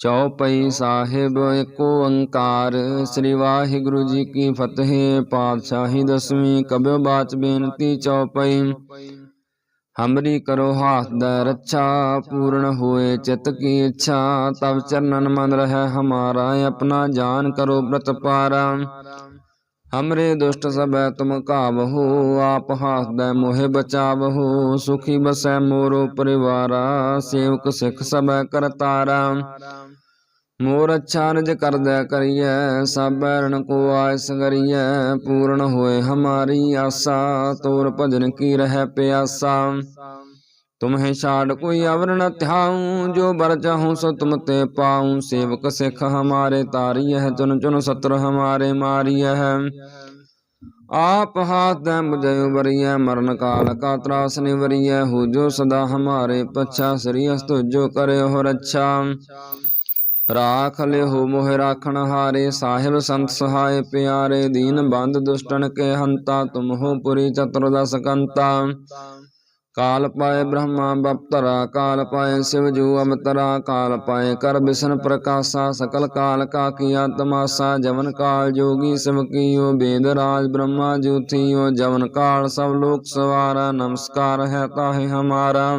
ਚੌਪਈ ਸਾਹਿਬ ਏਕ ਓੰਕਾਰ। ਸ੍ਰੀ ਵਾਹਿਗੁਰੂ ਜੀ ਕੀ ਫਤਿਹ। ਪਾਤਸ਼ਾਹੀ ਦਸਵੀਂ ਕਬਿਓ ਬਾਚ ਬੇਨਤੀ ਚੌਪਈ ਹਮਰੀ ਕਰੋ ਹਾਥ ਦਾ ਰੱਛਾ, ਪੂਰਨ ਹੋਏ ਚਿਤ ਕੀ ਇੱਛਾ। ਤਬ ਚਰਨਨ ਮਨ ਰਹਿ ਹਮਾਰਾ, ਆਪਣਾ ਜਾਨ ਕਰੋ ਪ੍ਰਤ ਪਾਰਾ। ਹਮਰੇ ਦੁਸ਼ਟ ਸਭੈ ਤੁਮ ਕਾਵਹੋ ਆਪ ਹਾਥ ਦਾ ਮੋਹਿ ਬਚਾਵਹੋ। ਸੁਖੀ ਬਸੈ ਮੋਰੋ ਪਰਿਵਾਰਾ, ਸੇਵਕ ਸਿੱਖ ਸਭੈ ਕਰਤਾਰਾ। ਮੋਰ ਅੱਛਾ ਨਿਜ ਕਰਦੈ ਕਰੀਐ, ਸਭ ਬੈਰਨ ਕੋ ਆਇਸ ਕਰੀਐ ਪੂਰਨ ਹੋਏ ਹਮਾਰੀ ਆਸਾ, ਤੋਰ ਭਜਨ ਕੀ ਰਹਿ ਪਿਆਸਾ। ਤੁਮਹਿ ਛਾੜ ਕੋਈ ਅਵਰ ਨ ਧਿਆਉ, ਜੋ ਬਰ ਚਾਹੂੰ ਸੋ ਤੁਮ ਤੇ ਪਾਉ। ਸੇਵਕ ਸਿੱਖ ਹਮਾਰੇ ਤਾਰੀਐ, ਚੁਨ ਚੁਨ ਸਤਰ ਹਮਾਰੇ ਮਾਰੀਐ। ਆਪ ਹਾਥ ਦੈ ਮੁਝੈ ਬਰੀਐ ਮਰਨ ਕਾਲ ਕਾ ਤਰਾਸ ਨਿਵਰੀਐ। ਹੋ ਜੋ ਸਦਾ ਹਮਾਰੇ ਪਛਾ, ਸ੍ਰੀ ਅਸ ਤੁਜੋ ਕਰਿਓ ਰੱਛਾ। ਰਾਖ ਲਿਓ ਮੋਹਿ ਰਾਖਣ ਹਾਰੇ, ਸਾਹਿਬ ਸੰਤ ਸਹਾਇ ਪਿਆਰੇ, ਦੀਨ ਬੰਦ ਦੁਸ਼ਟਨ ਕੇ ਹੰਤਾ, ਤੁਮ ਹੋ ਪੁਰੀ ਚਤੁਰਦਸ ਕੰਤਾ। ਕਾਲ ਪਾਏ ਬ੍ਰਹਮਾ ਬਪਤਰਾ, ਕਾਲ ਪਾਏ ਸਿਵ ਜੂ ਅਮਤਰਾ, ਕਾਲ ਪਾਏ ਕਰ ਬਿਸ਼ਨ ਪ੍ਰਕਾਸ਼ਾ, ਸਕਲ ਕਾਲ ਕਾ ਕੀਆ ਤਮਾਸਾ ਜਵਨ ਕਾਲ ਜੋਗੀ ਸਿਵ ਕੀਓ, ਬੇਦ ਰਾਜ ਬ੍ਰਹਮਾ ਜੂਥੀਓ ਜਵਨ ਕਾਲ ਸਭ ਲੋਕ ਸਵਾਰਾ, ਨਮਸਕਾਰ ਹੈ ਤਾਹੇ ਹਮਾਰਾ।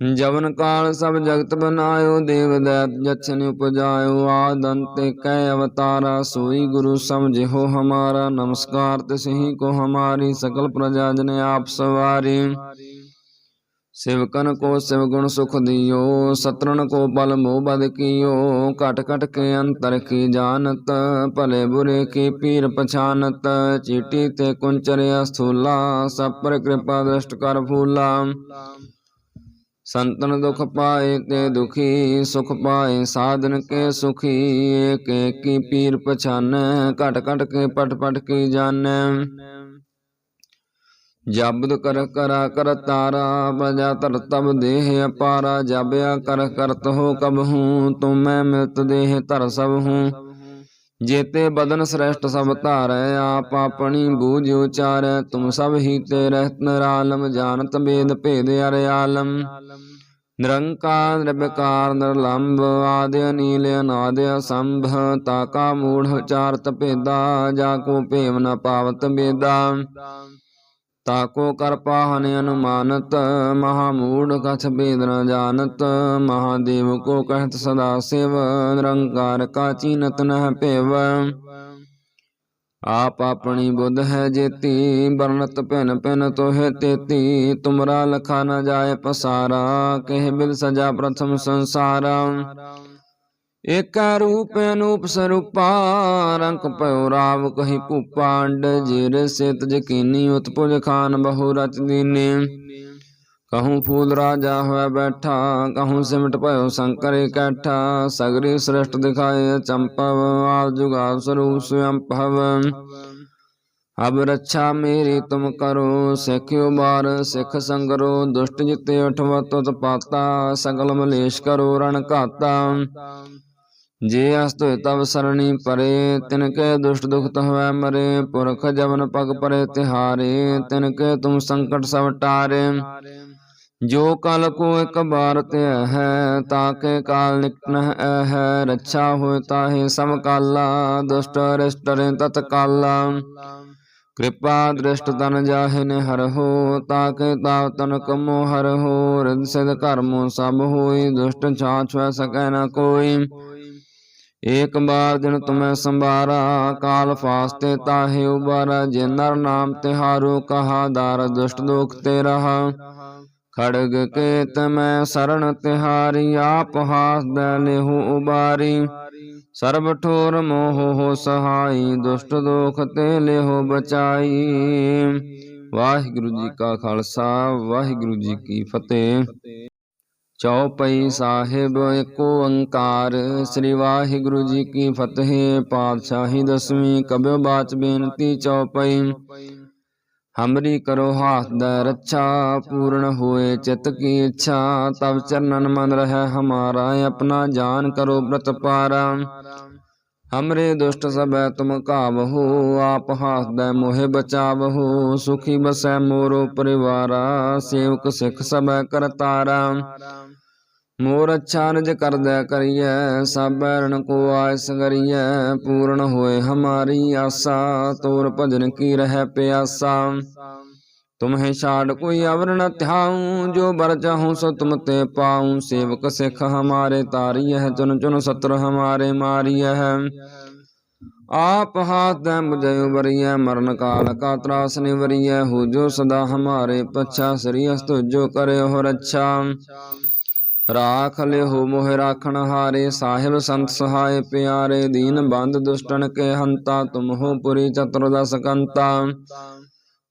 ਜਵਨ ਕਾਲ ਸਭ ਜਗਤ ਬਨਾਇਓ, ਦੇਵ ਦੈਤ ਜਛਨ ਉਪਜਾਇਓ ਆਦ ਅੰਤ ਕੈ ਅਵਤਾਰਾ, ਸੋਈ ਗੁਰੂ ਸਮਝਿਓ ਹਮਾਰਾ, ਨਮਸਕਾਰ ਤਿਸਹੀ ਕੋ ਹਮਾਰੀ, ਸਕਲ ਪ੍ਰਜਾ ਜਨ ਆਪ ਸਵਾਰੀ। ਸਿਵਕਨ ਕੋ ਸਿਵ ਗੁਣ ਸੁਖ ਦਿਓ, ਸਤਰਣ ਕੋ ਪਲ ਮੋਹ ਬਦ ਕੀਓ, ਘਟ ਘਟ ਕੇ ਅੰਤਰ ਕੀ ਜਾਣਤ, ਭਲੇ ਬੁਰੇ ਕੀ ਪੀਰ ਪਛਾਨਤ, ਚੀਟੀ ਤੇ ਕੁੰਚਰਿਆ ਸਥੂਲਾ, ਸਭ ਪਰ ਕਿਰਪਾ ਦ੍ਰਿਸ਼ਟ ਕਰ ਫੂਲਾ। ਸੰਤਨ ਦੁਖ ਪਾਏ ਤੇ ਦੁਖੀ, ਸੁਖ ਪਾਏ, ਸਾਧਨ ਕੇ ਸੁਖੀ, ਏਕ ਏਕੀ ਪੀਰ ਪਛਾਨੈ, ਘਟ ਘਟ ਕੇ ਪਟ ਪਟ ਕੀ ਜਾਣੈ। ਜਬਦ ਕਰ ਕਰਾ ਕਰ ਤਾਰਾ, ਬਜਾ ਧਰ ਤਬ ਦੇਹ ਅਪਾਰਾ ਜਬਿਆ ਕਰ ਕਰਤ ਹੋ ਕਬ ਹੂੰ, ਤੁਮੈ ਮਿਲਤ ਦੇਹ ਧਰ ਸਭ ਹੂੰ। ਜੇਤੇ ਬਦਨ ਸ੍ਰੇਸ਼ਟ ਸਭ ਧਾਰੈ, ਆਪ ਆਪਣੀ ਬੂਝ ਉਚਾਰੈ, ਤੁਮ ਸਭ ਹੀ ਤੇ ਰਹਿਤ ਨਿਰਾਲਮ ਜਾਣਤ ਬੇਦ ਭੇਦ ਅਰ ਆਲਮ। ਨਿਰੰਕਾਰ, ਨਿਰਵਿਕਾਰ ਨਿਰਲੰਭ ਆਦਿ ਅਨੀਲ, ਅਨਾਦਿ ਅਸੰਭ ਤਾਕਾ ਮੂੜ ਉਚਾਰਤ ਭੇਦਾ, ਜਾ ਕੋ ਭੇਵ ਨ ਪਾਵਤ ਬੇਦਾ। ਤਾਕੋ ਕਰ ਪਾਹਨ ਅਨੁਮਾਨਤ, ਮਹਾ ਮੂੜ ਕਛ ਭੇਦ ਨ ਜਾਣਤ ਮਹਾਦੇਵ ਕੋ ਕਹਿਤ ਸਦਾ ਸਿਵ, ਨਿਰੰਕਾਰ ਕਾ ਚੀਨਤ ਨਹਿ ਭੇਵ। ਆਪ ਆਪਣੀ ਬੁੱਧ ਹੈ ਜੇਤੀ ਬਰਨਤ ਭਿਨ ਭਿਨ ਤੋਹਿ ਤੇਤੀ, ਤੁਮਰਾ ਲਖਾ ਨ ਜਾਏ ਪਸਾਰਾ, ਕਹਿ ਬਿਲ ਸਜਾ ਪ੍ਰਥਮ ਸੰਸਾਰਾ। ਏਕਾ ਰੂਪ ਅਨੂਪ ਸਰੂਪਾ ਰੰਕ ਭਇਓ ਰਾਵ ਕਹੀ ਭੂਪਾਂਡ, ਜਿਰ ਸਿਤ ਜਕੀਨੀ, ਉਤਪੁਜ ਖਾਨ ਬਹੁ ਰਚ ਦੀਨੇ। ਕਹੂੰ ਫੂਲ ਰਾਜਾ ਹੋਇ ਬੈਠਾ, ਕਹੂੰ ਸਿਮਟ ਭਇਓ ਸ਼ੰਕਰ ਇਕੱਠਾ, ਸਗਰੀ ਸ੍ਰਿਸ਼ਟ ਦਿਖਾਏ ਚੰਪਵ ਆਲ ਜੁਗਾਲ ਸਰੂਪ ਸਵਯੰ ਅਬ ਰੱਛਾ ਮੇਰੀ ਤੁਮ ਕਰੋ ਸਿੱਖਿਓ ਬਾਰ ਸਿੱਖ ਸੰਗਰੋ, ਦੁਸ਼ਟ ਜਿਤੇ ਉਠਵ ਤੁਤ ਪਾਤਾ ਸਗਲ ਮਲੇਸ਼ ਕਰੋ ਰਣ ਘਾਤਾ। ਜੇ ਅਸਤੁ ਹੋਇ ਸਰਣੀ ਪਰੇ, ਤਿਨ ਕੇ ਦੁਸ਼ਟ ਦੁਖਤ ਹੋਇ ਮਰੇ, ਪੁਰਖ ਜਵਨ ਪਗ ਪਰੇ ਤਿਹਾਰੇ, ਤਿਨ ਕੇ ਤੁਮ ਸੰਕਟ ਸਭ ਟਾਰੇ। ਜੋ ਕਲ ਕੋ ਇਕ ਬਾਰ ਤੇ ਹੈ ਤਾਕੇ ਕਾਲ ਨਿਕਟ ਹੈ ਰੱਛਾ ਹੋਇ ਤਾਹੇ ਸਮ ਕਾਲਾ, ਦੁਸ਼ਟ ਅਰਿਸ਼ਟ ਤਤ ਕਾਲਾ। ਕਿਰਪਾ ਦ੍ਰਿਸ਼ਟ ਤਨ ਜਾਹੇ ਨੇ ਹਰ ਹੋ ਤਾਕੇ ਤਾਵ ਤਨ ਕਮੋ ਹਰ ਹੋ ਰਿਦ ਸਿਧ ਕਰਮੋ ਸਭ ਹੋਈ, ਦੁਸ਼ਟ ਛਾਛ ਸਕੈ ਨਾ ਕੋਈ। ਏਕ ਬਾਰ ਦਿਨ ਤੁਮੈ ਸੰਭਾਰਾ, ਕਾਲ ਫਾਸਤੇ ਤਾਹੇ ਉਬਾਰਾ, ਜੇ ਨਰ ਨਾਮ ਤਿਹਾਰੋ, ਕਹਾ ਦਾਰ ਦੁਸ਼ਟ ਦੋਖ ਤੇ ਰਹਾ ਖੜਗ ਕੇ ਤਮੈ ਸਰਣ ਤਿਹਾਰੀ, ਆਪ ਹਾਸ ਦੇ ਲਿਹੁ ਉਬਾਰੀ। ਸਰਬ ਠੋਰ ਮੋਹ ਹੋ ਸਹਾਈ, ਦੁਸ਼ਟ ਦੋਖ ਤੇ ਲੇਹੋ ਬਚਾਈ। ਵਾਹਿਗੁਰੂ ਜੀ ਕਾ ਖਾਲਸਾ, ਵਾਹਿਗੁਰੂ ਜੀ ਕੀ ਫਤਿਹ। ਚੌਪਈ ਸਾਹਿਬ ਏਕ ਓੰਕਾਰ। ਸ੍ਰੀ ਵਾਹਿਗੁਰੂ ਜੀ ਕੀ ਫਤਿਹ। ਪਾਤਸ਼ਾਹੀ ਦਸਵੀਂ ਕਬਿਓ ਬਾਚ ਬੇਨਤੀ ਚੌਪਈ ਹਮਰੀ ਕਰੋ ਹਾਥ ਦਾ ਰੱਛਾ, ਪੂਰਨ ਹੋਏ ਚਿਤ ਕੀ ਇੱਛਾ। ਤਬ ਚਰਨਨ ਮਨ ਰਹਿ ਹਮਾਰਾ, ਆਪਣਾ ਜਾਨ ਕਰੋ ਬ੍ਰਤ ਪਾਰਾ। ਹਮਰੇ ਦੁਸ਼ਟ ਸਭੈ ਤੁਮ ਕਾਵਹੋ ਆਪ ਹਾਥ ਦਾ ਮੋਹਿ ਬਚਾਵਹੋ। ਸੁਖੀ ਬਸੈ ਮੋਰੋ ਪਰਿਵਾਰਾ, ਸੇਵਕ ਸਿੱਖ ਸਭੈ ਕਰਤਾਰਾ। ਮੋਰ ਅੱਛਾ ਨਿਜ ਕਰਦੈ ਕਰੀਐ, ਸਭ ਬੈਰਨ ਕੋ ਆਇਸ ਕਰੀਐ ਪੂਰਨ ਹੋਏ ਹਮਾਰੀ ਆਸਾ, ਤੋਰ ਭਜਨ ਕੀ ਰਹਿ ਪਿਆਸਾ। ਤੁਮਹਿ ਛਾੜ ਕੋਈ ਅਵਰ ਨ ਧਿਆਉ, ਜੋ ਬਰ ਚਾਹੂੰ ਸੋ ਤੁਮ ਤੇ ਪਾਉ। ਸੇਵਕ ਸਿੱਖ ਹਮਾਰੇ ਤਾਰੀਐ, ਚੁਨ ਚੁਨ ਸਤਰ ਹਮਾਰੇ ਮਾਰੀਐ। ਆਪ ਹਾਥ ਦੈ ਮੁਝੈ ਉਬਰੀਐ, ਮਰਨ ਕਾਲ ਕਾ ਤਰਾਸ ਨਿਵਰੀਐ। ਹੋ ਜੋ ਸਦਾ ਹਮਾਰੇ ਪਛਾ, ਸ੍ਰੀ ਅਸ ਤੁਜੋ ਕਰਿਓ ਰੱਛਾ। ਰਾਖ ਲਿਓ ਮੋਹਿ ਰਾਖਣ ਹਾਰੇ, ਸਾਹਿਬ ਸੰਤ ਸਹਾਇ ਪਿਆਰੇ, ਦੀਨ ਬੰਦ ਦੁਸ਼ਟਨ ਕੇ ਹੰਤਾ ਤੁਮ ਹੋ ਪੁਰੀ ਚਤੁਰਦਸ ਕੰਤਾ।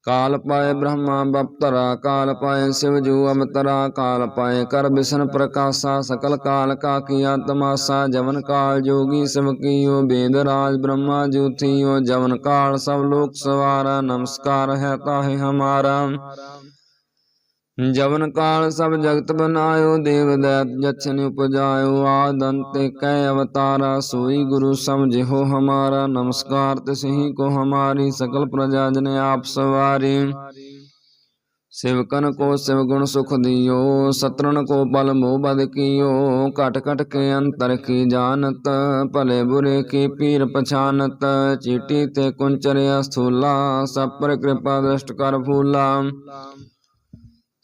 ਕਾਲ ਪਾਏ ਬ੍ਰਹਮਾ ਬਪਤਰਾ, ਕਾਲ ਪਾਏ ਸਿਵ ਜੂ ਅਮਤਰਾ, ਕਾਲ ਪਾਏ ਕਰ ਬਿਸ਼ਨ ਪ੍ਰਕਾਸ਼ਾ, ਸਕਲ ਕਾਲ ਕਾ ਕੀਆ ਤਮਾਸਾ ਜਵਨ ਕਾਲ ਜੋਗੀ ਸਿਵ ਕੀਓ, ਬੇਦ ਰਾਜ ਬ੍ਰਹਮਾ ਜੂਥੀਓ ਜਵਨ ਕਾਲ ਸਭ ਲੋਕ ਸਵਾਰਾ, ਨਮਸਕਾਰ ਹੈ ਤਾਹਿ ਹਮਾਰਾ। ਜਵਨ ਕਾਲ ਸਭ ਜਗਤ ਬਨਾਇਓ, ਦੇਵ ਦੈਤ ਜਛਨ ਉਪਜਾਇਓ, ਆਦ ਅੰਤ ਕੈ ਅਵਤਾਰਾ, ਸੋਈ ਗੁਰੂ ਸਮਝਿਓ ਹਮਾਰਾ, ਨਮਸਕਾਰ ਤਿਸਹੀ ਕੋ ਹਮਾਰੀ, ਸਕਲ ਪ੍ਰਜਾ ਜਨ ਆਪ ਸਵਾਰੀ। ਸਿਵਕਨ ਕੋ ਸਿਵ ਗੁਣ ਸੁਖ ਦਿਓ ਸਤਰਨ ਕੋ ਪਲ ਮੋਹ ਬਦ ਕੀਓ, ਘਟ ਘਟ ਕੇ ਅੰਤਰ ਕੀ ਜਾਣਤ, ਭਲੇ ਬੁਰੇ ਕੀ ਪੀਰ ਪਛਾਨਤ, ਚੀਟੀ ਤੇ ਕੁੰਚਰਿਆ ਸਥੂਲਾ ਸਭ ਪਰ ਕਿਰਪਾ ਦ੍ਰਿਸ਼ਟ ਕਰ ਫੂਲਾ।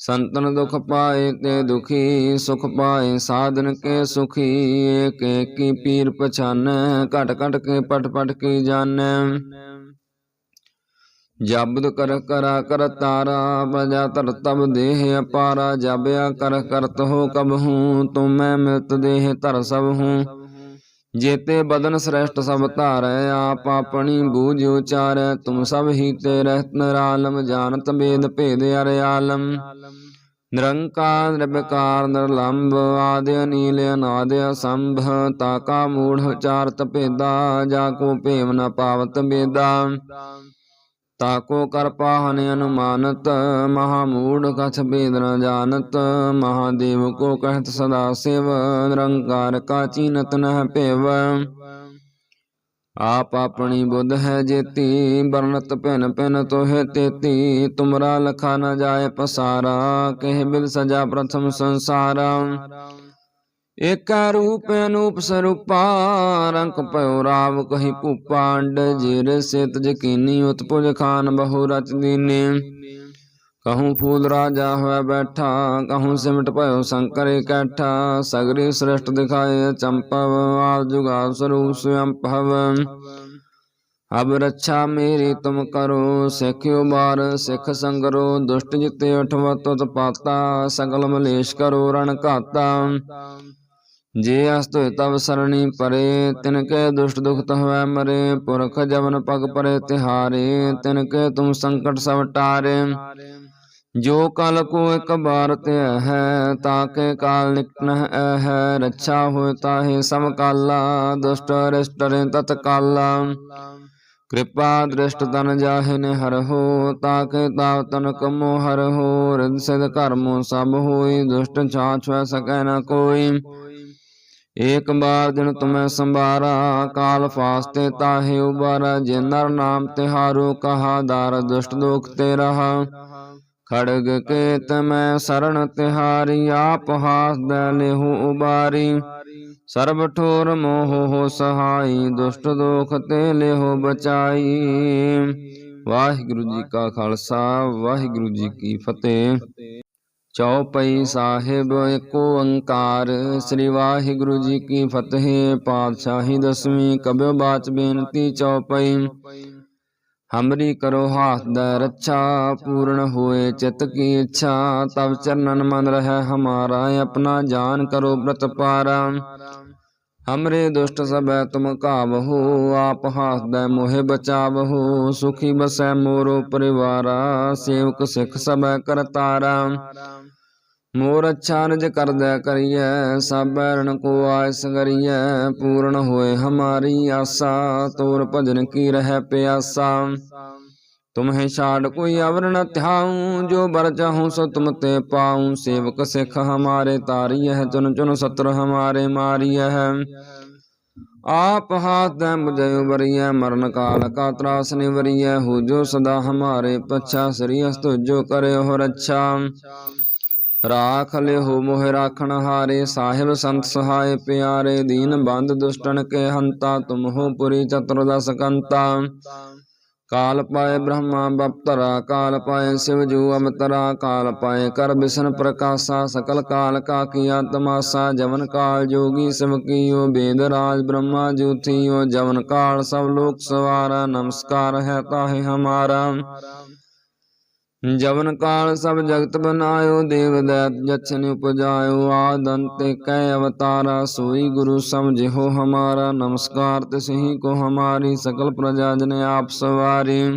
ਸੰਤਨ ਦੁਖ ਪਾਏ ਤੇ ਦੁਖੀ ਸੁਖ ਪਾਏ, ਸਾਧਨ ਕੇ ਸੁਖੀ, ਏਕ ਏਕੀ ਪੀਰ ਪਛਾਨੈ, ਘਟ ਘਟ ਕੇ ਪਟ ਪਟ ਕੀ ਜਾਣੈ। ਜਬਦ ਕਰ ਕਰਾ ਕਰ ਤਾਰਾ, ਬਜਾ ਧਰ ਤਬ ਦੇਹ ਅਪਾਰਾ ਜਬਿਆ ਕਰ ਕਰਤ ਹੋ ਕਬ ਹੂੰ, ਤੁਮੈ ਮਿਲਤ ਦੇਹ ਧਰ ਸਭ ਹੂੰ। ਜੇਤੇ ਬਦਨ ਸ੍ਰੇਸ਼ਟ ਸਭ ਧਾਰੈ, ਆਪ ਆਪਣੀ ਬੂਝ ਉਚਾਰੈ, ਤੁਮ ਸਭ ਹੀ ਤੇ ਰਹਿਤ ਨਿਰਾਲਮ, ਜਾਣਤ ਬੇਦ ਭੇਦ ਅਰ ਆਲਮ। ਨਿਰੰਕਾਰ, ਨਿਰਵਿਕਾਰ ਨਿਰਲੰਭ ਆਦਿ ਅਨੀਲ, ਅਨਾਦ ਅਸੰਭ ਤਾਕਾ ਮੂੜ ਉਚਾਰਤ ਭੇਦਾ, ਜਾ ਕੋ ਭੇਮ ਨ ਪਾਵਤ ਬੇਦਾ। ਤਾਕੋ ਕਰ ਪਾਹਨ ਅਨੁਮਾਨਤ, ਮਹਾ ਮੂੜ ਕਛ ਭੇਦ ਨ ਜਾਣਤ ਮਹਾਦੇਵ ਕੋ ਕਹਿਤ ਸਦਾ ਸਿਵ, ਨਿਰੰਕਾਰ ਕਾ ਚੀਨਤ ਨਹਿ ਭੇਵ। ਆਪ ਆਪਣੀ ਬੁੱਧ ਹੈ ਜੇਤੀ ਬਰਨਤ ਭਿਨ ਭਿਨ ਤੋਹਿ ਤੇਤੀ, ਤੁਮਰਾ ਲਖਾ ਨ ਜਾਏ ਪਸਾਰਾ, ਕਹਿ ਬਿਲ ਸਜਾ ਪ੍ਰਥਮ ਸੰਸਾਰਾ। ਏਕਾ ਰੂਪ ਅਨੂਪ ਸਰੂਪਾ ਰੰਕ ਭਇਓ ਰਾਵ ਕਹੀ ਭੂਪਾ, ਅੰਡ ਜੀਰ ਸਿਤ ਜਕੀਨੀ, ਉਤਪੁਜ ਖਾਨ ਬਹੁ ਰਚ ਦੀਨੇ। ਕਹੂੰ ਫੂਲ ਰਾਜਾ ਹੋਇ ਬੈਠਾ, ਕਹੂੰ ਸਿਮਟ ਭਇਓ ਸ਼ੰਕਰ ਇਕੱਠਾ ਸਗਰੀ ਸ੍ਰਿਸ਼ਟ ਦਿਖਾਏ ਚੰਪਵ, ਆਦ ਜੁਗਾ ਸਰੂਪ ਸਵਯੰ ਭਵ। ਅਬ ਰੱਛਾ ਮੇਰੀ ਤੁਮ ਕਰੋ, ਸਿੱਖਿਓ ਬਾਰ, ਸਿੱਖ ਸੰਗਰੋ, ਦੁਸ਼ਟ ਜਿਤੇ ਉਠਵ ਤੁਤ ਪਾਤਾ ਸਗਲ ਮਲੇਸ਼ ਕਰੋ ਰਣ ਘਾਤਾ। ਜੇ ਅਸਤ ਹੋਇ ਤਬ ਸਰਣੀ ਪਰੇ, ਤਿਨ ਕੇ ਦੁਸ਼ਟ ਦੁਖ ਤਹਵੈ ਮਰੇ, ਪੁਰਖ ਜਵਨ ਪਗ ਪਰੇ ਤਿਹਾਰੇ, ਤਿਨ ਕੇ ਤੁਮ ਸੰਕਟ ਸਭ ਟਾਰੇ। ਜੋ ਕਲ ਕੋ ਇਕ ਬਾਰ ਤੇ ਹੈ ਤਾਕੇ ਕਾਲ ਨਿਕਟ ਹੈ ਰੱਛਾ ਹੋਇ ਤਾਹੇ ਸਮ ਕਾਲਾ, ਦੁਸ਼ਟ ਅਰਿਸ਼ਟ ਤਤ ਕਾਲਾ। ਕਿਰਪਾ ਦ੍ਰਿਸ਼ਟ ਤਨ ਜਾਹਿ ਨੇ ਹਰ ਹੋ ਤਾਕੇ ਤਾਵ ਤਨ ਕਮੋ ਹਰ ਹੋ ਰਿਦ ਸਿਧ ਕਰਮੋ ਸਭ ਹੋਈ, ਦੁਸ਼ਟ ਛਾਛ ਸਕੈ ਨ ਕੋਈ। ਏਕ ਬਾਰ ਦਿਨ ਤੁਮੈ ਸੰਭਾਰਾ, ਕਾਲ ਫਾਸਤੇ ਤਾਹੇ ਉਬਾਰਾ, ਜੇ ਨਰ ਨਾਮ ਤਿਹਾਰੋ ਕਹਾ, ਦਾਰ ਦੁਸ਼ਟ ਦੋਖ ਤੇ ਰਹਾ ਖੜਗ ਕੇਤ ਮੈਂ ਸਰਣ ਤਿਹਾਰੀ, ਆਪ ਹਾਸ ਦੈ ਲਿਹੂ ਉਬਾਰੀ। ਸਰਬ ਠੋਰ ਮੋਹ ਹੋ ਸਹਾਈ, ਦੁਸ਼ਟ ਦੋਖ ਤੇ ਲੇਹੋ ਬਚਾਈ। ਵਾਹਿਗੁਰੂ ਜੀ ਕਾ ਖਾਲਸਾ, ਵਾਹਿਗੁਰੂ ਜੀ ਕੀ ਫਤਿਹ। ਚੌਪਈ ਸਾਹਿਬ ਏਕ ਓੰਕਾਰ, ਸ੍ਰੀ ਵਾਹਿਗੁਰੂ ਜੀ ਕੀ ਫਤਿਹ, ਪਾਤਸ਼ਾਹੀ ਦਸਵੀਂ ਕਬਿਓ ਬਾਚ ਬੇਨਤੀ ਚੌਪਈ ਹਮਰੀ ਕਰੋ ਹਾਥ ਦਾ ਰੱਛਾ, ਪੂਰਨ ਹੋਏ ਚਿਤ ਕੀ ਇੱਛਾ ਤਬ ਚਰਨਨ ਮਨ ਰਹਿ ਹਮਾਰਾ, ਆਪਣਾ ਜਾਨ ਕਰੋ ਬ੍ਰਤ ਪਾਰਾ। ਹਮਰੇ ਦੁਸ਼ਟ ਸਭੈ ਤੁਮ ਕਾਵਹੋ ਆਪ ਹਾਥ ਦਾ ਮੋਹਿ ਬਚਾਵਹੋ, ਸੁਖੀ ਬਸੈ ਮੋਰੋ ਪਰਿਵਾਰਾ, ਸੇਵਕ ਸਿੱਖ ਸਭੈ ਕਰਤਾਰਾ। ਮੋਰ ਅੱਛਾ ਨਿਜ ਕਰਦੈ ਕਰੀਐ ਸਭ ਬੈਰਨ ਕੋ ਆਇਸ ਕਰੀਐ ਪੂਰਨ ਹੋਏ ਹਮਾਰੀ ਆਸਾ, ਤੋਰ ਭਜਨ ਕੀ ਰਹਿ ਪਿਆਸਾ। ਤੁਮਹਿ ਛਾੜ ਕੋਈ ਅਵਰ ਨ ਧਿਆਉ, ਜੋ ਬਰ ਚਾਹੂੰ ਸੋ ਤੁਮ ਤੇ ਪਾਉ। ਸੇਵਕ ਸਿੱਖ ਹਮਾਰੇ ਤਾਰੀਐ ਚੁਨ ਚੁਨ ਸਤਰ ਹਮਾਰੇ ਮਾਰੀਐ। ਆਪ ਹਾਥ ਦੈ ਮੁਝੈ ਉਬਰੀਐ, ਮਰਨ ਕਾਲ ਕਾ ਤਰਾਸ ਨਿਵਰੀਐ। ਹੋ ਜੋ ਸਦਾ ਹਮਾਰੇ ਪਛਾ, ਸ੍ਰੀ ਅਸ ਤੁਜੋ ਕਰਿਓ ਰੱਛਾ। ਰਾਖ ਲਿਹੁ ਮੋਹ ਰਾਖਣ ਹਾਰੇ, ਸਾਹਿਬ ਸੰਤ ਸਹਾਇ ਪਿਆਰੇ, ਦੀਨ ਬੰਦ ਦੁਸ਼ਟਨ ਕੇ ਹੰਤਾ, ਤੁਮ ਹੋ ਪੁਰੀ ਚਤੁਰਦਸ ਕੰਤਾ। ਕਾਲ ਪਾਏ ਬ੍ਰਹਮਾ ਬਪਤਰਾ, ਕਾਲ ਪਾਏ ਸਿਵ ਜੂ ਅਮਤਰਾ, ਕਾਲ ਪਾਏ ਕਰ ਬਿਸ਼ਨ ਪ੍ਰਕਾਸ਼ਾ, ਸਕਲ ਕਾਲ ਕਾ ਕੀਆ ਤਮਾਸਾ ਜਵਨ ਕਾਲ ਜੋਗੀ ਸਿਵ ਕੀਓ, ਬੇਦ ਰਾਜ ਬ੍ਰਹਮਾ ਜੂਥੀਓ ਜਵਨ ਕਾਲ ਸਭ ਲੋਕ ਸਵਾਰਾ, ਨਮਸਕਾਰ ਹੈ ਤਾਹੇ ਹਮਾਰਾ। ਜਵਨ ਕਾਲ ਸਭ ਜਗਤ ਬਨਾਇਓ, ਦੇਵ ਦੈਤ ਜਛਨ ਉਪਜਾਇਓ ਆਦੰਤ ਕੈ ਅਵਤਾਰਾ, ਸੋਈ ਗੁਰੂ ਸਮਝਿਓ ਹਮਾਰਾ, ਨਮਸਕਾਰ ਤਿਸਹੀ ਕੋ ਹਮਾਰੀ, ਸਕਲ ਪ੍ਰਜਾ ਜਨ ਆਪ ਸਵਾਰੀ।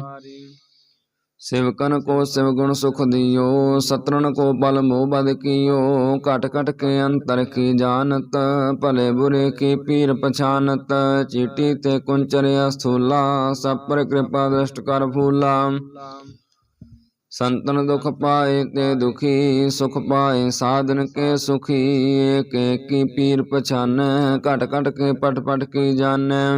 ਸਿਵਕਨ ਕੋ ਸਿਵ ਗੁਣ ਸੁਖ ਦਿਓ ਸਤਰਨ ਕੋ ਪਲ ਮੋਹ ਬਦ ਕੀਓ, ਘਟ ਘਟ ਕੇ ਅੰਤਰ ਕੀ ਜਾਣਤ, ਭਲੇ ਬੁਰੇ ਕੀ ਪੀਰ ਪਛਾਨਤ, ਚੀਟੀ ਤੇ ਕੁੰਚਰਿਆ ਸਥੂਲਾ, ਸਭ ਪਰ ਕਿਰਪਾ ਦ੍ਰਿਸ਼ਟ ਕਰ ਫੂਲਾ। ਸੰਤਨ ਦੁਖ ਪਾਏ ਤੇ ਦੁਖੀ ਸੁਖ ਪਾਏ, ਸਾਧਨ ਕੇ ਸੁਖੀ, ਏਕ ਏਕੀ ਪੀਰ ਪਛਾਨੈ, ਘਟ ਘਟ ਕੇ ਪਟ ਪਟ ਕੀ ਜਾਣੈ।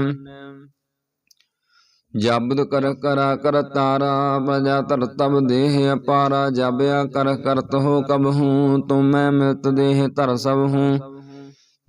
ਜਬਦ ਕਰ ਕਰਾ ਕਰ ਤਾਰਾ, ਬਜਾ ਤਰ ਤਬ ਦੇਹ ਅਪਾਰਾ ਜਬਿਆ ਕਰ ਕਰਤ ਹੋ ਕਬ ਹੂੰ, ਤੁਮੈ ਮਿਲਤ ਦੇਹ ਧਰ ਸਭ ਹੂੰ।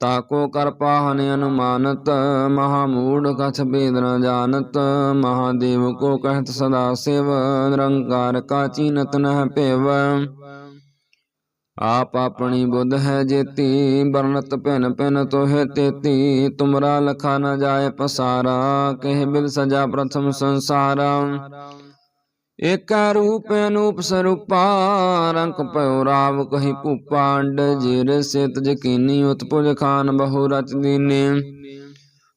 ਤਾਕੋ ਕਰ ਪਾਹਨ ਅਨੁਮਾਨਤ, ਮਹਾ ਮੂੜ ਕਛ ਭੇਦ ਨ ਜਾਣਤ ਮਹਾਦੇਵ ਕੋ ਕਹਿਤ ਸਦਾ ਸਿਵ, ਨਿਰੰਕਾਰ ਕਾ ਚੀਨਤ ਨਹਿ ਭੇਵ। ਆਪ ਆਪਣੀ ਬੁੱਧ ਹੈ ਜੇਤੀ ਬਰਨਤ ਭਿਨ ਭਿਨ ਤੋਹਿ ਤੇਤੀ, ਤੁਮਰਾ ਲਖਾ ਨ ਜਾਏ ਪਸਾਰਾ, ਕਹਿ ਬਿਲ ਸਜਾ ਪ੍ਰਥਮ ਸੰਸਾਰਾ। ਏਕਾ ਰੂਪ ਅਨੂਪ ਸਰੂਪਾ, ਰੰਗ ਭਇਓ ਰਾਵ ਕਹੀ ਭੂਪਾ ਜਿਰ ਸਿਤ ਜਕੀਨੀ ਉਤਪੁਜ ਖਾਨ ਬਹੁ ਰਚ ਦੀਨੇ।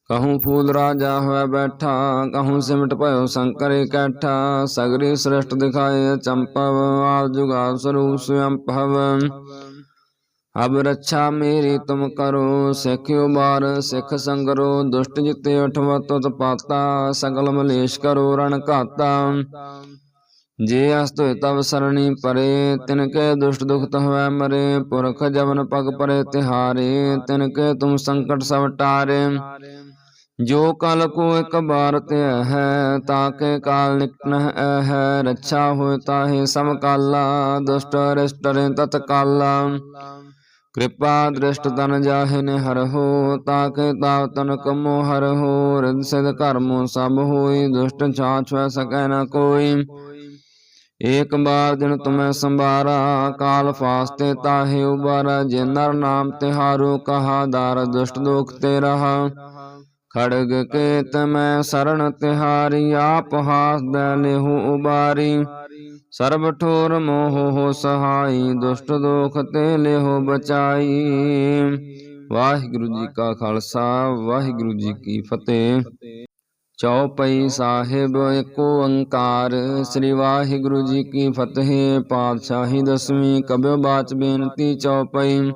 ਕਹੂੰ ਫੂਲ ਰਾਜਾ ਹੋਇ ਬੈਠਾ, ਕਹੂੰ ਸਿਮਟ ਭਇਓ ਸ਼ੰਕਰ ਇਕੱਠਾ ਸਗਰੀ ਸ੍ਰਿਸ਼ਟ ਦਿਖਾਏ ਚੰਪਵ, ਆਦ ਜੁਗਾ ਸਰੂਪ ਸਵਯੰ ਭਵ। ਅਬ ਰੱਛਾ ਮੇਰੀ ਤੁਮ ਕਰੋ ਸਿੱਖਿਓ ਬਾਰ ਸਿੱਖ ਸੰਗਰੋ, ਦੁਸ਼ਟ ਜਿਤੇ ਉਠਵ ਤੁਤ ਪਾਤਾ ਸਗਲ ਮਲੇਸ਼ ਕਰੋ ਰਣ ਘਾਤਾ। ਜੇ ਅਸ ਤੋਇ ਤਵ ਸਰਣੀ ਪਰੇ ਤਿਨ ਕੇ ਦੁਸ਼ਟ ਦੁਖਤ ਹੋਇ ਮਰੇ, ਪੁਰਖ ਜਵਨ ਪਗ ਪਰੇ ਤਿਹਾਰੇ ਤਿਨ ਕੇ ਤੁਮ ਸੰਕਟ ਸਭ ਟਾਰੇ। ਜੋ ਕਲ ਕੋ ਇਕ ਬਾਰ ਤੇ ਹੈ ਤਾਕੇ ਕਾਲ ਨਿਕਟ ਹੈ, ਰੱਛਾ ਹੋਇ ਤਾਹੇ ਸਮ ਕਾਲਾ, ਦੁਸ਼ਟ ਅਰਿਸ਼ਟ ਰੇ ਤਤ ਕਾਲਾ। ਕਿਰਪਾ ਦ੍ਰਿਸ਼ਟ ਤਨ ਜਾਹੇ ਨੇ ਹਰ ਹੋ ਤਾਕੇ ਤਾਵ ਤਨ ਕਮੋ ਹਰ ਹੋ ਰਿਦ ਸਿਧ ਕਰਮੋ ਸਭ ਹੋਈ, ਦੁਸ਼ਟ ਛਾਛ ਵੈ ਸਕੈ ਨ ਕੋਈ। ਏਕ ਬਾਰ ਦਿਨ ਤੁਮੈ ਸੰਭਾਰਾ, ਕਾਲ ਫਾਸਤੇ ਤਾਹੇ ਉਬਾਰਾ, ਜੇ ਨਰ ਨਾਮ ਤਿਹਾਰੋ ਕਹਾ, ਦਾਰ ਦੁਸ਼ਟ ਦੋਖ ਤੇ ਰਹਾ। ਖੜਗ ਕੇਤ ਮੈਂ ਸਰਣ ਤਿਹਾਰੀ, ਆਪ ਹਾਸ ਦੈ ਲਿਹੁ ਉਬਾਰੀ। ਸਰਬ ਠੋਰ ਮੋਹ ਹੋ ਸਹਾਈ, ਦੁਸ਼ਟ ਦੋਖ ਤੇ ਲੇਹੋ ਬਚਾਈ। ਵਾਹਿਗੁਰੂ ਜੀ ਕਾ ਖਾਲਸਾ, ਵਾਹਿਗੁਰੂ ਜੀ ਕੀ ਫਤਿਹ। ਚੌਪਈ ਸਾਹਿਬ ਏਕ ਓੰਕਾਰ। ਸ੍ਰੀ ਵਾਹਿਗੁਰੂ ਜੀ ਕੀ ਫਤਿਹ। ਪਾਤਸ਼ਾਹੀ ਦਸਵੀਂ ਕਬਿਓ ਬਾਚ ਬੇਨਤੀ ਚੌਪਈ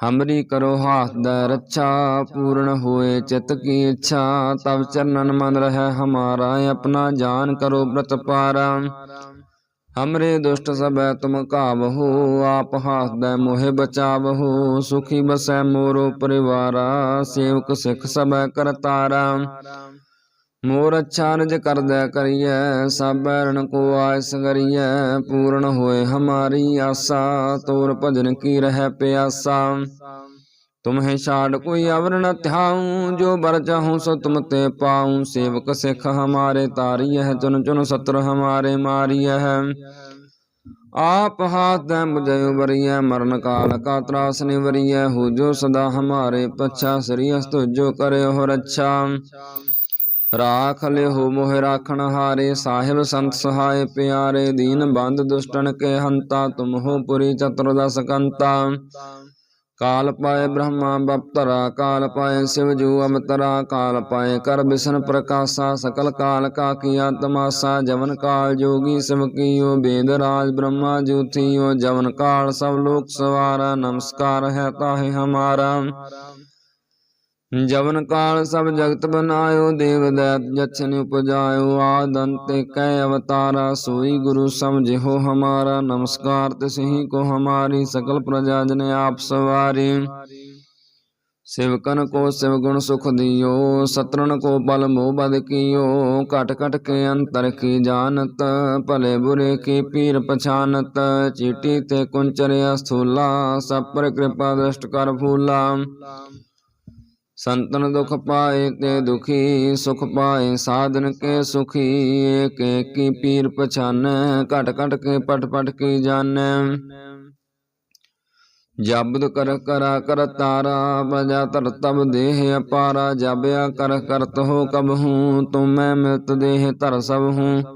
ਹਮਰੀ ਕਰੋ ਹਾਥ ਦਾ ਰੱਛਾ, ਪੂਰਨ ਹੋਏ ਚਿਤ ਕੀ ਇੱਛਾ। ਤਬ ਚਰਨਨ ਮਨ ਰਹਿ ਹਮਾਰਾ, ਆਪਣਾ ਜਾਨ ਕਰੋ ਬ੍ਰਤ ਪਾਰਾ। ਹਮਰੇ ਦੁਸ਼ਟ ਸਭੈ ਤੁਮ ਕਾਵਹੋ ਆਪ ਹਾਥ ਦਾ ਮੋਹਿ ਬਚਾਵਹੋ। ਸੁਖੀ ਬਸੈ ਮੋਰੋ ਪਰਿਵਾਰਾ, ਸੇਵਕ ਸਿੱਖ ਸਭੈ ਕਰਤਾਰਾ। ਮੋਰ ਅੱਛਾ ਨਿਜ ਕਰਦੈ ਕਰੀਐ ਸਭ ਰਣ ਕੋ ਆਇਸ ਕਰੀਐ ਪੂਰਨ ਹੋਏ ਹਮਾਰੀ ਆਸਾ, ਤੋਰ ਭਜਨ ਕੀ ਰਹਿ ਪਿਆਸਾ। ਤੁਮਹਿ ਛਾੜ ਕੋਈ ਅਵਰ ਨ ਧਿਆਉ, ਜੋ ਬਰ ਚਾਹੂੰ ਸੋ ਤੁਮ ਤੇ ਪਾਉ। ਸੇਵਕ ਸਿੱਖ ਹਮਾਰੇ ਤਾਰੀਐ ਚੁਨ ਚੁਨ ਸਤਰ ਹਮਾਰੇ ਮਾਰੀਐ। ਆਪ ਹਾਥ ਦੈ ਮੁਝੇ ਉਬਰੀਐ, ਮਰਨ ਕਾਲ ਕਾ ਤਰਾਸ ਨਿਵਰੀਐ। ਹੋ ਜੋ ਸਦਾ ਹਮਾਰੇ ਪਛਾ, ਸ੍ਰੀ ਅਸਤੁ ਜੋ ਕਰਿਓ ਰੱਛਾ। ਰਾਖ ਲਿਹੁ ਮੋਹ ਰਾਖਣ ਹਾਰੇ, ਸਾਹਿਬ ਸੰਤ ਸਹਾਇ ਪਿਆਰੇ, ਦੀਨ ਬੰਦ ਦੁਸ਼ਟਨ ਕੇ ਹੰਤਾ, ਤੁਮ ਪੁਰੀ ਚਤੁਰਦਸ ਕੰਤਾ। ਕਾਲ ਪਾਏ ਬ੍ਰਹਮਾ ਬਪਤਰਾ, ਕਾਲ ਪਾਏ ਸਿਵ ਜੂ ਅਮਤਰਾ, ਕਾਲ ਪਾਏ ਕਰ ਬਿਸ਼ਨ ਪ੍ਰਕਾਸ਼ਾ, ਸਕਲ ਕਾਲ ਕਾ ਕੀਆ ਤਮਾਸਾ ਜਵਨ ਕਾਲ ਜੋਗੀ ਸਿਵ ਕੀਓ, ਬੇਦ ਰਾਜ ਬ੍ਰਹਮਾ ਜੂਥੀਓ ਜਵਨ ਕਾਲ ਸਭ ਲੋਕ ਸਵਾਰਾ, ਨਮਸਕਾਰ ਹੈ ਤਾਹੇ ਹਮਾਰਾ। ਜਵਨ ਕਾਲ ਸਭ ਜਗਤ ਬਨਾਇਓ, ਦੇਵ ਦੈਤ ਜਛਨ ਉਪਜਾਇਓ, ਆਦ ਅੰਤ ਕੈ ਅਵਤਾਰਾ, ਸੋਈ ਗੁਰੂ ਸਮਝਿਓ ਹਮਾਰਾ, ਨਮਸਕਾਰ ਤਿਸਹੀ ਕੋ ਹਮਾਰੀ, ਸਕਲ ਪ੍ਰਜਾ ਜਨ ਆਪ ਸਵਾਰੀ। ਸਿਵਕਨ ਕੋ ਸਿਵ ਗੁਣ ਸੁਖ ਦਿਓ ਸਤਰਨ ਕੋ ਪਲ ਮੋਹ ਬਦ ਕੀਓ, ਘਟ ਘਟ ਕੇ ਅੰਤਰ ਕੀ ਜਾਣਤ, ਭਲੇ ਬੁਰੇ ਕੀ ਪੀਰ ਪਛਾਨਤ, ਚੀਟੀ ਤੇ ਕੁੰਚਰਿਆ ਸਥੂਲਾ, ਸਭ ਪਰ ਕਿਰਪਾ ਦ੍ਰਿਸ਼ਟ ਕਰ ਫੂਲਾ। ਸੰਤਨ ਦੁਖ ਪਾਏ ਤੇ ਦੁਖੀ ਸੁਖ ਪਾਏ, ਸਾਧਨ ਕੇ ਸੁਖੀ, ਏਕ ਏਕੀ ਪੀਰ ਪਛਾਨੈ, ਘਟ ਘਟ ਕੇ ਪਟ ਪਟ ਕੀ ਜਾਣੈ। ਜਬਦ ਕਰ ਕਰਾ ਕਰ ਤਾਰਾ ਪ੍ਰਜਾ ਧਰ ਤਬ ਦੇਹ ਅਪਾਰਾ ਜਬਿਆ ਕਰ ਕਰਤ ਹੋ ਕਬ ਹੂੰ, ਤੁਮੈ ਮਿਲਤ ਦੇਹ ਧਰ ਸਭ ਹੂੰ।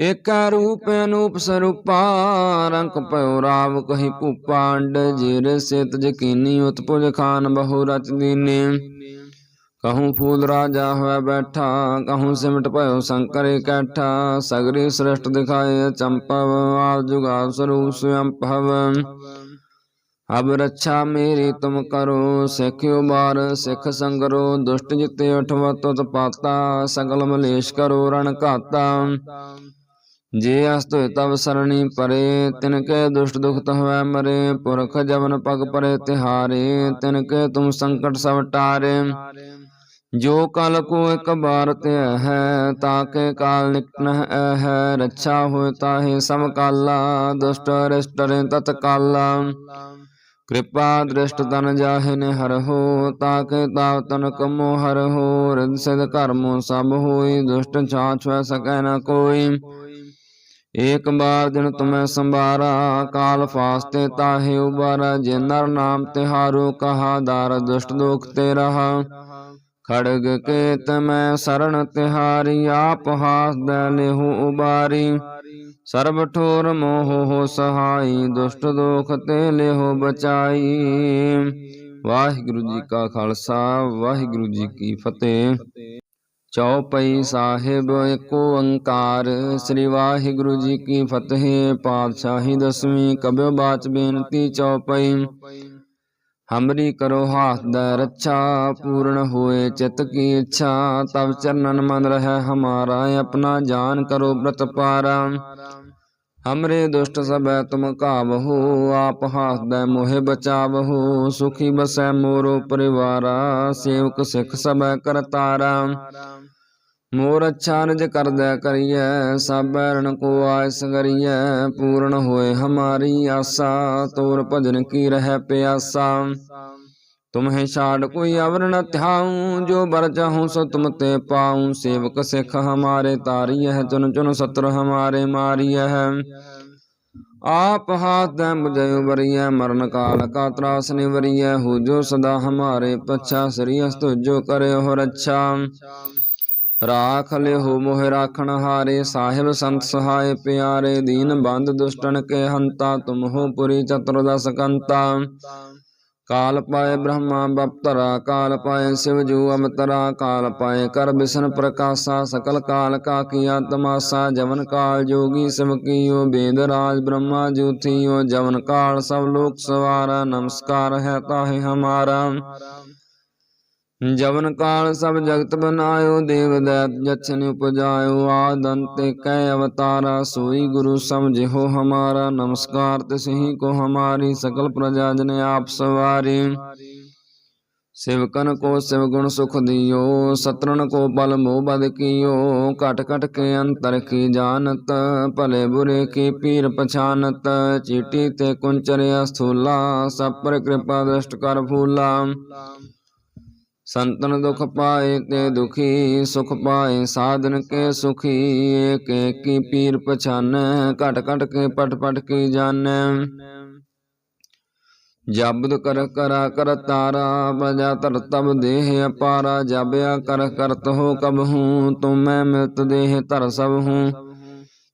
ਏਕਾ ਰੂਪ ਅਨੂਪ ਸਰੂਪਾ ਰੰਗ ਭਇਓ ਰਾਵ ਕਹੀ ਭੂਪਾ, ਅੰਡ ਜਿਰ ਸਿਤ ਜਕੀਨੀ, ਉਤਪੁਜ ਖਾਨ ਬਹੁ ਰਚ ਦੀਨੇ। ਕਹੂੰ ਫੂਲ ਰਾਜਾ ਹੋਇ ਬੈਠਾ, ਕਹੂੰ ਸਿਮਟ ਭਇਓ ਸ਼ੰਕਰ ਇਕੱਠਾ ਸਗਰੀ ਸ੍ਰਿਸ਼ਟ ਦਿਖਾਏ ਚੰਪਵ, ਆਦ ਜੁਗਾ ਸਰੂਪ ਸਵਯੰ ਭਵ। ਅਬ ਰੱਛਾ ਮੇਰੀ ਤੁਮ ਕਰੋ ਸਿੱਖ ਬਾਰ, ਸਿੱਖ ਸੰਗਰੋ, ਦੁਸ਼ਟ ਜਿਤੇ ਉਠਵ ਤੁਤ ਪਾਤਾ, ਸਗਲ ਮਲੇਸ਼ ਕਰੋ ਰਣ ਘਾਤਾ। ਜੇ ਅਸਤ ਹੋਇ ਤਬ ਸਰਣੀ ਪਰੇ, ਤਿਨ ਕੇ ਦੁਸ਼ਟ ਦੁਖਤ ਹੋਇ ਮਰੇ, ਪੁਰਖ ਜਵਨ ਪਗ ਪਰੇ ਤਿਹਾਰੇ, ਤਿਨ ਕੇ ਤੁਮ ਸੰਕਟ ਸਭ ਟਾਰੇ। ਜੋ ਕਲ ਕੋ ਇਕ ਬਾਰ ਤੇ ਹੈ ਤਾਕੇ ਕਾਲ ਨਿਕਟ ਹੈ ਰੱਛਾ ਹੋਇ ਤਾਹੇ ਸਮ ਕਾਲਾ, ਦੁਸ਼ਟ ਅਰਿਸ਼ਟ ਰੇ ਤਤ ਕਾਲਾ। ਕਿਰਪਾ ਦ੍ਰਿਸ਼ਟ ਤਨ ਜਾਹੇ ਨੇ ਹਰ ਹੋ ਤਾਕੇ ਤਾਵ ਤਨ ਕਮੋ ਹਰ ਹੋ ਰਿਦ ਸਿਧ ਕਰਮੋ ਸਭ ਹੋਈ, ਦੁਸ਼ਟ ਛਾਛ ਸਕੈ ਨ ਕੋਈ। ਏਕ ਬਾਰ ਦਿਨ ਤੁਮੈ ਸੰਭਾਰਾ, ਕਾਲ ਫਾਸਤੇ ਤਾਹੇ ਉਬਾਰਾ, ਜੇ ਨਰ ਨਾਮ ਤਿਹਾਰੋ, ਕਹਾ ਦਾਰ ਦੁਸ਼ਟ ਦੋਖ ਤੇ ਰਹਾ ਖੜਗ ਕੇਤ ਮੈਂ ਸਰਣ ਤਿਹਾਰੀ, ਆਪ ਹਾਸ ਦੈ ਲਿਹੁ ਉਬਾਰੀ। ਸਰਬ ਠੋਰ ਮੋਹ ਹੋ ਸਹਾਈ, ਦੁਸ਼ਟ ਦੋਖ ਤੇ ਲਿਹੁ ਬਚਾਈ। ਵਾਹਿਗੁਰੂ ਜੀ ਕਾ ਖਾਲਸਾ, ਵਾਹਿਗੁਰੂ ਜੀ ਕੀ ਫਤਿਹ। ਚੌਪਈ ਸਾਹਿਬ ਏਕ ਓੰਕਾਰ। ਸ੍ਰੀ ਵਾਹਿਗੁਰੂ ਜੀ ਕੀ ਫਤਿਹ। ਪਾਤਸ਼ਾਹੀ ਦਸਵੀਂ ਕਬਿਓ ਬਾਚ ਬੇਨਤੀ ਚੌਪਈ ਹਮਰੀ ਕਰੋ ਹਾਥ ਦਾ ਰੱਛਾ, ਪੂਰਨ ਹੋਏ ਚਿਤ ਕੀ ਇੱਛਾ। ਤਬ ਚਰਨਨ ਮਨ ਰਹਿ ਹਮਾਰਾ, ਆਪਣਾ ਜਾਨ ਕਰੋ ਪ੍ਰਤ ਪਾਰਾ। ਹਮਰੇ ਦੁਸ਼ਟ ਸਭੈ ਤੁਮ ਕਾਵਹੋ ਆਪ ਹਾਥ ਦਾ ਮੋਹਿ ਬਚਾਵਹੋ। ਸੁਖੀ ਬਸੈ ਮੋਰੋ ਪਰਿਵਾਰਾ, ਸੇਵਕ ਸਿੱਖ ਸਭੈ ਕਰਤਾਰਾ। ਮੋਰ ਅੱਛਾ ਨਿਜ ਕਰਦੈ ਕਰੀਐ, ਸਭ ਰਣ ਕੋ ਆਇਸ ਕਰੀਐ ਪੂਰਨ ਹੋਏ ਹਮਾਰੀ ਆਸਾ, ਤੋਰ ਭਜਨ ਕੀ ਰਹਿ ਪਿਆਸਾ। ਤੁਮਹਿ ਛਾੜ ਕੋਈ ਅਵਰ ਨ ਧਿਆਉ ਜੋ ਬਰ ਚਾਹੂੰ ਸੋ ਤੁਮ ਤੇ ਪਾਉ। ਸੇਵਕ ਸਿੱਖ ਹਮਾਰੇ ਤਾਰੀਐ, ਚੁਨ ਚੁਨ ਸਤਰ ਹਮਾਰੇ ਮਾਰੀਐ। ਆਪ ਹਾਥ ਦੈ ਮੁਝੇ ਉਬਰੀਐ, ਮਰਨ ਕਾਲ ਕਾ ਤਰਾਸ ਨਿਵਰੀਐ। ਹੋ ਜੋ ਸਦਾ ਹਮਾਰੇ ਪਛਾ, ਸ੍ਰੀ ਅਸਤੁ ਜੋ ਕਰੇ ਹੋ ਰੱਛਾ। ਰਾਖ ਲਿਹੁ ਮੋਹ ਰਾਖਣ ਹਾਰੇ, ਸਾਹਿਬ ਸੰਤ ਸਹਾਇ ਪਿਆਰੇ, ਦੀਨ ਬੰਦ ਦੁਸ਼ਟਨ ਕੇ ਹੰਤਾ, ਤੁਮ ਪੁਰੀ ਚਤੁਰਦਸ ਕੰਤਾ। ਕਾਲ ਪਾਏ ਬ੍ਰਹਮਾ ਬਪਤਰਾ, ਕਾਲ ਪਾਏ ਸਿਵ ਜੂ ਅਮਤਰਾ, ਕਾਲ ਪਾਏ ਕਰ ਬਿਸ਼ਨ ਪ੍ਰਕਾਸ਼ਾ, ਸਕਲ ਕਾਲ ਕਾ ਕੀਆ ਤਮਾਸਾ ਜਵਨ ਕਾਲ ਜੋਗੀ ਸਿਵ ਕੀਓ, ਬੇਦ ਰਾਜ ਬ੍ਰਹਮਾ ਜੂਥੀਓ ਜਵਨ ਕਾਲ ਸਭ ਲੋਕ ਸਵਾਰਾ, ਨਮਸਕਾਰ ਹੈ ਤਾਹੇ ਹਮਾਰਾ। ਜਵਨ ਕਾਲ ਸਭ ਜਗਤ ਬਨਾਇਓ, ਦੇਵ ਦੈਤ ਜਛਨ ਉਪਜਾਇਓ, ਆਦ ਅੰਤ ਕੈ ਅਵਤਾਰਾ, ਸੋਈ ਗੁਰੂ ਸਮਝਿਓ ਹਮਾਰਾ, ਨਮਸਕਾਰ ਤਿਸਹੀ ਕੋ ਹਮਾਰੀ, ਸਕਲ ਪ੍ਰਜਾ ਜਨ ਆਪ ਸਵਾਰੀ। ਸਿਵਕਨ ਕੋ ਸਿਵ ਗੁਣ ਸੁਖ ਦਿਓ ਸਤਰਨ ਕੋ ਬਲ ਮੋਹ ਬਦ ਕੀਓ, ਘਟ ਘਟ ਕੇ ਅੰਤਰ ਕੀ ਜਾਣਤ, ਭਲੇ ਬੁਰੇ ਕੀ ਪੀਰ ਪਛਾਨਤ, ਚੀਟੀ ਤੇ ਕੁੰਚਰਿਆ ਸਥੂਲਾ ਸਭ ਪਰ ਕਿਰਪਾ ਦ੍ਰਿਸ਼ਟ ਕਰ ਫੂਲਾ। ਸੰਤਨ ਦੁਖ ਪਾਏ ਤੇ ਦੁਖੀ, ਸੁਖ ਪਾਏ ਸਾਧਨ ਕੇ ਸੁਖੀ, ਏਕ ਏਕੀ ਪੀਰ ਪਛਾਨੈ, ਘਟ ਘਟ ਕੇ ਪਟ ਪਟ ਕੀ ਜਾਣੈ। ਜਬਦ ਕਰ ਕਰਾ ਕਰ ਤਾਰਾ ਪ੍ਰਜਾ ਧਰ ਤਬ ਦੇਹ ਅਪਾਰਾ ਜਬਿਆ ਕਰ ਕਰਤ ਹੋ ਕਬ ਹੂੰ, ਤੁਮੈ ਮਿਲਤ ਦੇਹ ਧਰ ਸਭ ਹੂੰ।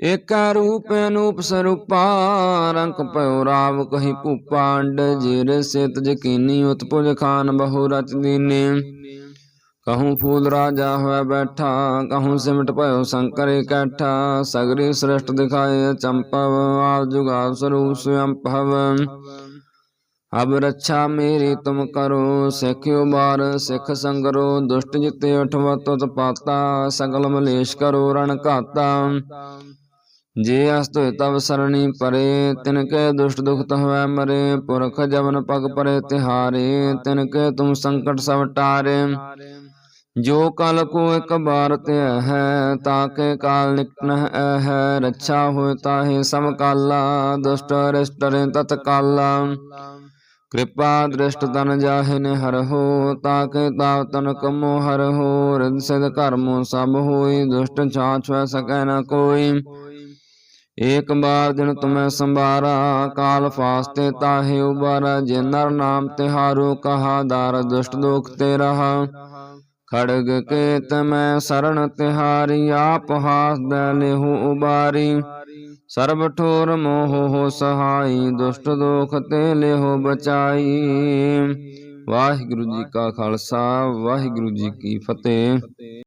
ਏਕ ਰੂਪ ਅਨੂਪ ਸਰੂਪਾ ਰੰਕ ਭਇਓ ਰਾਵ ਕਹੀ ਭੂਪਾ, ਅੰਡ ਜਿਰ ਸਿਤ ਜਕੀਨੀ ਉਤਪੁਜ ਖਾਨ ਬਹੁ ਰਚ ਦੀਨੇ। ਕਹੂੰ ਫੂਲ ਰਾਜਾ ਹੋਇ ਬੈਠਾ, ਕਹੂੰ ਸਿਮਟ ਭਇਓ ਸ਼ੰਕਰ ਇਕੱਠਾ ਸਗਰੀ ਸ੍ਰਿਸ਼ਟ ਦਿਖਾਏ ਚੰਪਵ, ਆਦ ਜੁਗਾ ਸਰੂਪ ਸਵਯੰ ਅਬ ਰੱਛਾ ਮੇਰੀ ਤੁਮ ਕਰੋ ਸਿੱਖ ਬਾਰ, ਸਿੱਖ ਸੰਗਰੋ, ਦੁਸ਼ਟ ਜਿਤੇ ਉਠਵ ਤੁਤ ਪਾਤਾ, ਸਗਲ ਮਲੇਸ਼ ਕਰੋ ਰਣ ਘਾਤਾ। ਜੇ ਅਸਤੁ ਹੋਇ ਤਬ ਸਰਣੀ ਪਰੇ, ਤਿਨ ਕੇ ਦੁਸ਼ਟ ਦੁਖਤ ਤਹਵੈ ਮਰੇ, ਪੁਰਖ ਜਵਨ ਪਗ ਪਰੇ ਤਿਹਾਰੇ, ਤਿਨ ਕੇ ਤੁਮ ਸੰਕਟ ਸਭ ਟਾਰੇ। ਜੋ ਕਲ ਕੋ ਇਕ ਬਾਰ ਤੇ ਹੈ ਤਾਕੇ ਕਾਲ ਨਿਕਟ ਹੈ, ਰੱਛਾ ਹੋਇ ਤਾਹੇ ਸਮ ਕਾਲਾ, ਦੁਸ਼ਟ ਅਰਿਸ਼ਟ ਰੇ ਤਤ ਕਾਲਾ। ਕਿਰਪਾ ਦ੍ਰਿਸ਼ਟ ਤਨ ਜਾਹੇ ਨੇ ਹਰ ਹੋ ਤਾਕੇ ਤਾਵ ਤਨ ਕਮੋ ਹਰ ਹੋ ਰਿਦ ਸਿਧ ਕਰਮੋ ਸਭ ਹੋਈ, ਦੁਸ਼ਟ ਛਾਛ ਵੈ ਸਕੈ ਨ ਕੋਈ। ਏਕ ਬਾਰ ਦਿਨ ਤੁਮੈ ਸੰਭਾਰਾ, ਕਾਲ ਫਾਸਤੇ ਤਾਹੇ ਉਬਾਰਾ, ਜੇ ਨਰ ਨਾਮ ਤਿਹਾਰੋ ਕਹਾ, ਦਾਰ ਦੁਸ਼ਟ ਦੋਖ ਤੇ ਰਹਾ ਖੜਗ ਕੇ ਤਮੈ ਸਰਣ ਤਿਹਾਰੀ, ਆਪ ਹਾਸ ਦੈ ਲਿਹੁ ਉਬਾਰੀ। ਸਰਬ ਠੋਰ ਮੋਹ ਹੋ ਸਹਾਈ, ਦੁਸ਼ਟ ਦੋਖ ਤੇ ਲੇਹੋ ਬਚਾਈ। ਵਾਹਿਗੁਰੂ ਜੀ ਕਾ ਖਾਲਸਾ, ਵਾਹਿਗੁਰੂ ਜੀ ਕੀ ਫਤਿਹ।